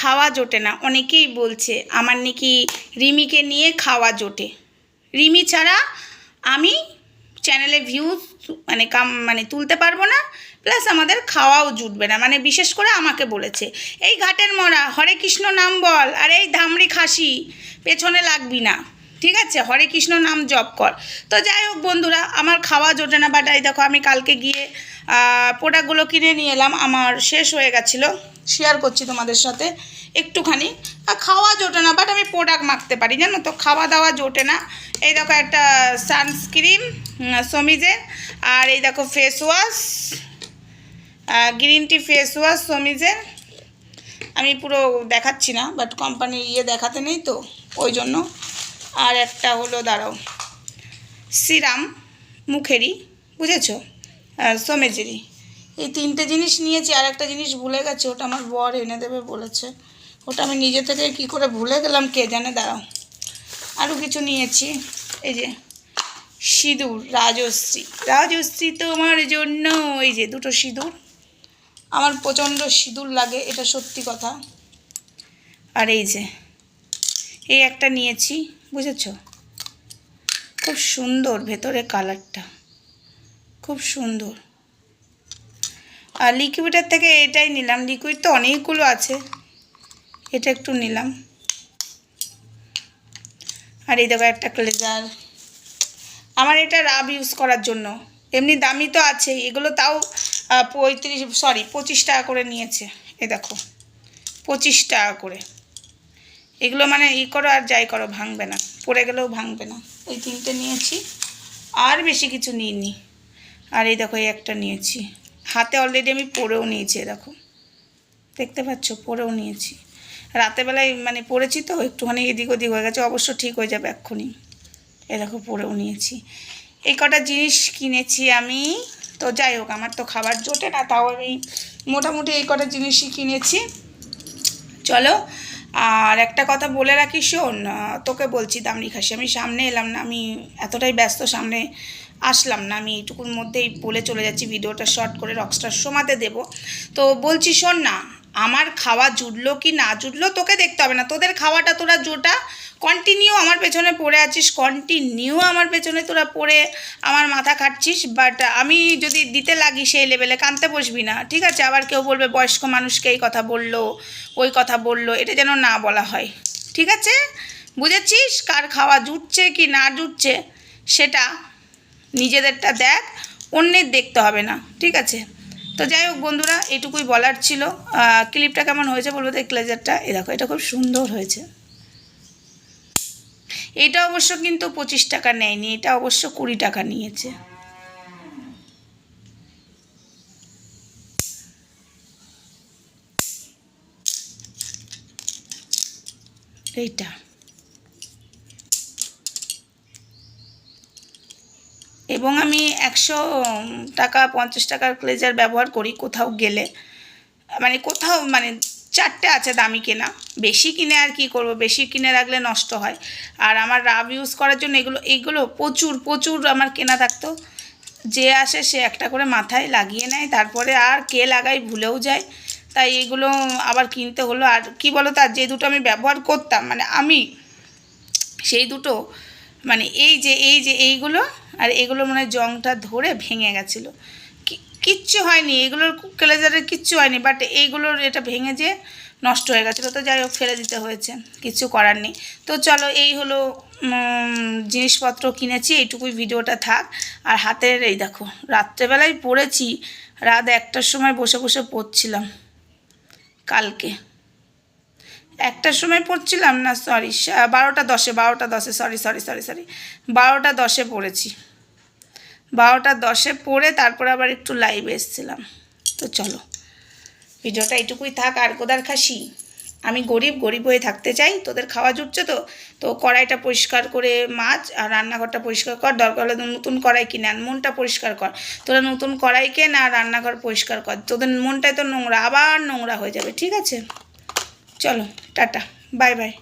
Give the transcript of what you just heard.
খাওয়া জোটে না, অনেকেই বলছে, আমার নাকি রিমিকে নিয়ে খাওয়া জোটে। রিমি ছাড়া আমি চ্যানেলে ভিউজ মানে কাম মানে তুলতে পারব না প্লাস আমাদের খাওয়াও জুটবে না। মানে বিশেষ করে আমাকে বলেছে, এই ঘাটের মরা, হরে কৃষ্ণ নাম বল, আর এই ধামড়ি খাসি, পেছনে লাগবি না। ঠিক আছে? হরে কৃষ্ণ নাম জপ কর। তো যাই হোক বন্ধুরা, আমার খাওয়া জোটে না বাট এই দেখো আমি কালকে গিয়ে প্রোডাক্টগুলো কিনে নিয়ে এলাম। আমার শেষ হয়ে গেছিল। শেয়ার করছি তোমাদের সাথে একটুখানি। আর খাওয়া জোটে না বাট আমি প্রোডাক্ট মাখতে পারি, জানো তো? খাওয়া দাওয়া জোটে না। এই দেখো একটা সানস্ক্রিন সমিজের। আর এই দেখো face wash green tea face wash সমিজের। আমি পুরো দেখাচ্ছি না বাট কোম্পানির ইয়ে দেখাতে নেই তো, ওই জন্য। আর একটা হলো, দাঁড়াও। সিরাম মুখেরই, বুঝেছ? আর সোমেজেরই এই তিনটে জিনিস নিয়েছি, আর একটা জিনিস ভুলে গেছে, ওটা আমার বর এনে দেবে বলেছে। ওটা আমি নিজে থেকে কি করে ভুলে গেলাম, কে জানে, দাঁড়াও। আরও কিছু নিয়েছি। এই যে, সিঁদুর, রাজশ্রী। রাজশ্রী তোমার জন্য, এই যে দুটো সিঁদুর। আমার প্রচণ্ড সিঁদুর লাগে, এটা সত্যি কথা। আর এই যে, এই একটা নিয়েছি। বুঝেছ? খুব সুন্দর ভেতরে কালারটা। খুব সুন্দর। আর লিকুইডের থেকে এটাই নিলাম। লিকুইড তো অনেকগুলো আছে। এটা একটু নিলাম। আর এই দেখো একটা ক্লেজার আমার এটা রাব ইউজ করার জন্য। এমনি দামি তো আছে। এগুলো তাও পঁয়ত্রিশ সরি পঁচিশ টাকা করে নিয়েছে। এ দেখো, পঁচিশ টাকা করে। এগুলো মানে ই করো আর যাই করো, ভাঙবে না। পড়ে গেলেও ভাঙবে না। ওই তিনটে নিয়েছি। আর বেশি কিছু নিইনি। আর এই দেখো, এই একটা নিয়েছি। হাতে অলরেডি আমি পরেও নিয়েছি দেখো। দেখতে পাচ্ছ পরেও নিয়েছি। রাতেবেলায় মানে পড়েছি তো, একটুখানি এদিক ওদিক হয়ে গেছে, অবশ্য ঠিক হয়ে যাবে এক্ষুনি। এ দেখো পরেও নিয়েছি। এই কটা জিনিস কিনেছি আমি। তো যাই হোক, আমার তো খাবার জোটে না, তাও আমি মোটামুটি এই কটা জিনিসই কিনেছি। চলো আর একটা কথা বলে রাখি, শোন তোকে বলছি দামড়ি খাসি, আমি সামনে এলাম না, আমি এতটাই ব্যস্ত সামনে আসলাম না, আমি এইটুকুর মধ্যেই বলে চলে যাচ্ছি, ভিডিওটা শর্ট করে রকস্টার সোমাতে দেব। তো বলছি শোন না, আমার খাওয়া জুটলো কি না জুটলো, তোকে দেখতে হবে না, তোদের খাওয়াটা তোরা জোটা কন্টিনিউ আমার পেছনে পড়ে আছিস কন্টিনিউ আমার পেছনে তোরা পড়ে আমার মাথা খাটছিস বাট আমি যদি দিতে লাগি সেই লেভেলে কানতে বসবি না, ঠিক আছে? আবার কেউ বলবে, বয়স্ক মানুষকে এই কথা বলল, ওই কথা বলল, এটা যেন না বলা হয়, ঠিক আছে? বুঝেছিস কার খাওয়া জুটছে কি না জুটছে? সেটা নিজেদেরটা দেখ, অন্যের দেখতে হবে না, ঠিক আছে? তো যাই হোক বন্ধুরা, এটুকুই বলার ছিল। ক্লিপটা কেমন হয়েছে বলব তো? ক্লেজারটা এ দেখো, এটা খুব সুন্দর হয়েছে। এটা অবশ্য কিন্তু পঁচিশ টাকা নেয়নি, এটা অবশ্য কুড়ি টাকা নিয়েছে। এইটা। এবং আমি একশো টাকা, পঞ্চাশ টাকার ক্লেজার ব্যবহার করি কোথাও গেলে। মানে কোথাও মানে চারটে আছে দামি কেনা। বেশি কিনে আর কি করব? বেশি কিনে রাখলে নষ্ট হয়। আর আমার রাব ইউজ করার জন্য এগুলো এইগুলো প্রচুর প্রচুর আমার কেনা থাকতো। যে আসে সে একটা করে মাথায় লাগিয়ে নেয়। তারপরে আর কে লাগাই ভুলেও যায়। তাই এগুলো আবার কিনতে হলো। আর কি বলো তার যে দুটো আমি ব্যবহার করতাম মানে আমি, সেই দুটো মানে এই যে এই যে এইগুলো, আর এগুলো মানে জংটা ধরে ভেঙে গেছিল। কিচ্ছু হয়নি, এগুলোর ক্লেজারের কিচ্ছু হয়নি বাট এইগুলোর এটা ভেঙে যে নষ্ট হয়ে গেছিল। তো যাই হোক, ফেলে দিতে হয়েছে, কিছু করার নেই। তো চলো, এই হলো জিনিসপত্র কিনেছি, এইটুকুই ভিডিওটা থাক। আর হাতের এই দেখো, রাত্রেবেলায় পড়েছি, রাত একটার সময় বসে বসে পড়ছিলাম, কালকে। একটার সময় পড়ছিলাম না সরি বারোটা দশে বারোটা দশে সরি সরি সরি সরি বারোটা দশে পড়েছি। বারোটা দশে পড়ে তারপর আবার একটু লাইভে এসেছিলাম। তো চলো, ভিডিওটা এইটুকুই থাক, আর কোদার খাসি? আমি গরিব গরিব হয়ে থাকতে চাই, তোদের খাওয়া জুটছে তো? তো কড়াইটা পরিষ্কার করে মাছ আর রান্নাঘরটা পরিষ্কার কর, দরকার হলে নতুন কড়াই কিনে আন, মনটা পরিষ্কার কর। তোরা নতুন কড়াই কেন আর রান্নাঘর পরিষ্কার কর, তোদের মনটাই তো নোংরা, আবার নোংরা হয়ে যাবে, ঠিক আছে? চলো, টাটা বাই বাই